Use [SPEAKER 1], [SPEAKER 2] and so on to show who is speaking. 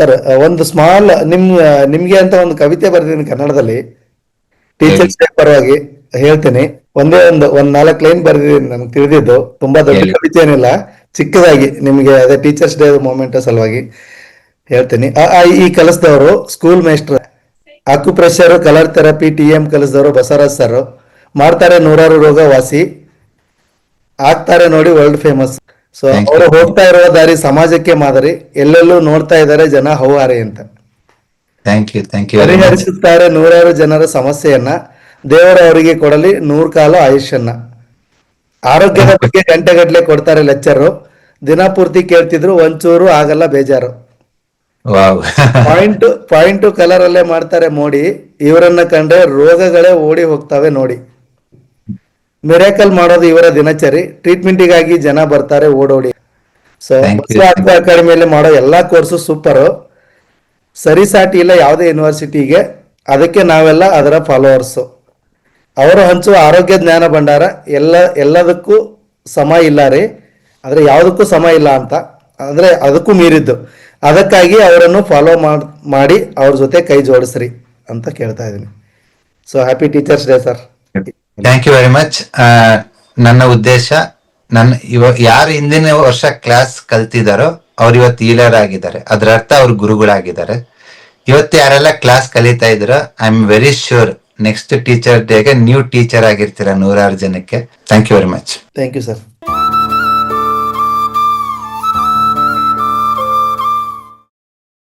[SPEAKER 1] Sir ಒಂದು small ನಿಮ್ ನಿಮ್ಗೆ ಅಂತ ಒಂದು ಕವಿತೆ ಬರೆದಿದ್ದೀನಿ ಕನ್ನಡದಲ್ಲಿ. ಟೀಚರ್ಸ್ ಡೇ ಪರವಾಗಿ ಹೇಳ್ತೀನಿ. ಒಂದೇ ಒಂದು ಒಂದ್ ನಾಲ್ಕು ಲೈನ್ ಬರೆದಿದ್ದೀನಿ ನನಗೆ ತಿಳಿದಿದ್ದು. ತುಂಬಾ ದೊಡ್ಡ ಕವಿತೆ ಏನಿಲ್ಲ ಚಿಕ್ಕದಾಗಿ ನಿಮ್ಗೆ ಅದೇ ಟೀಚರ್ಸ್ ಡೇ ಮೂಮೆಂಟ್ ಸಲುವಾಗಿ ಹೇಳ್ತೀನಿ. ಈ ಕಲಿಸಿದವರು school master acupressure colour therapy T M ಕಲಿಸಿದವರು Basavaraj sir. ಮಾಡ್ತಾರೆ ನೂರಾರು ರೋಗ ವಾಸಿ ಆಗ್ತಾರೆ ನೋಡಿ ವರ್ಲ್ಡ್ ಫೇಮಸ್ ಸೊ ಅವರು ಹೋಗ್ತಾ ಇರುವ ದಾರಿ ಸಮಾಜಕ್ಕೆ ಮಾದರಿ. ಎಲ್ಲೆಲ್ಲೂ ನೋಡ್ತಾ ಇದ್ದಾರೆ ಜನ ಹೌಹಾರಿ ಅಂತ.
[SPEAKER 2] ಥ್ಯಾಂಕ್ ಯು ಥ್ಯಾಂಕ್ ಯು
[SPEAKER 1] ಪರಿಹರಿಸುತ್ತಾರೆ ನೂರಾರು ಜನರ ಸಮಸ್ಯೆಯನ್ನ. ದೇವರ ಅವರಿಗೆ ಕೊಡಲಿ ನೂರು ಕಾಲ ಆಯುಷ್ಯನ್ನ. ಆರೋಗ್ಯದ ಬಗ್ಗೆ ಗಂಟೆಗಟ್ಟಲೆ ಕೊಡ್ತಾರೆ ಲೆಕ್ಚರ್ ದಿನ ಪೂರ್ತಿ ಕೇಳ್ತಿದ್ರು ಒಂಚೂರು ಆಗಲ್ಲ ಬೇಜಾರು. ಪಾಯಿಂಟ್ ಪಾಯಿಂಟ್ ಕಲರ್ ಅಲ್ಲೇ ಮಾಡ್ತಾರೆ ಮೋಡಿ. ಇವರನ್ನ ಕಂಡ್ರೆ ರೋಗಗಳೇ ಓಡಿ ಹೋಗ್ತವೆ ನೋಡಿ. ಮಿರಾಕಲ್ ಮಾಡೋದು ಇವರ ದಿನಚರಿ. ಟ್ರೀಟ್ಮೆಂಟಿಗಾಗಿ ಜನ ಬರ್ತಾರೆ ಓಡೋಡಿ. ಸೊ. ಅಕಾಡೆಮಿಯಲ್ಲಿ ಮಾಡೋ ಎಲ್ಲಾ ಕೋರ್ಸು ಸೂಪರು ಸರಿಸಾಟಿ ಇಲ್ಲ ಯಾವುದೇ ಯೂನಿವರ್ಸಿಟಿಗೆ ಅದಕ್ಕೆ ನಾವೆಲ್ಲ ಅದರ ಫಾಲೋವರ್ಸು ಅವರು ಹಂಚುವ ಆರೋಗ್ಯ ಜ್ಞಾನ ಭಂಡಾರ ಎಲ್ಲ ಎಲ್ಲದಕ್ಕೂ ಸಮ ಇಲ್ಲ ರೀ. ಆದರೆ ಯಾವುದಕ್ಕೂ ಸಮ ಇಲ್ಲ ಅಂತ. ಅಂದ್ರೆ ಅದಕ್ಕೂ ಮೀರಿದ್ದು. ಅದಕ್ಕಾಗಿ ಅವರನ್ನು ಫಾಲೋ ಮಾಡಿ ಅವ್ರ ಜೊತೆ ಕೈ ಜೋಡಿಸ್ರಿ ಅಂತ ಕೇಳ್ತಾ ಇದ್ದೀನಿ. So happy teachers day sir
[SPEAKER 2] thank you very much ನನ್ನ ಉದ್ದೇಶ, ನನ್ನ ಇವ, ಯಾರು ಹಿಂದಿನ ವರ್ಷ ಕ್ಲಾಸ್ ಕಲ್ತಿದಾರೋ ಅವ್ರು ಇವತ್ತು ಈಲರ್ ಆಗಿದ್ದಾರೆ. ಅದ್ರ ಅರ್ಥ ಅವ್ರ ಗುರುಗಳಾಗಿದ್ದಾರೆ. ಇವತ್ತು ಯಾರೆಲ್ಲ ಕ್ಲಾಸ್ ಕಲಿತಾ ಇದ್ರೋ I am very sure next teacher ಡೇಗೆ ನ್ಯೂ ಟೀಚರ್ ಆಗಿರ್ತೀರ ನೂರಾರು ಜನಕ್ಕೆ. Thank you very much
[SPEAKER 1] thank you sir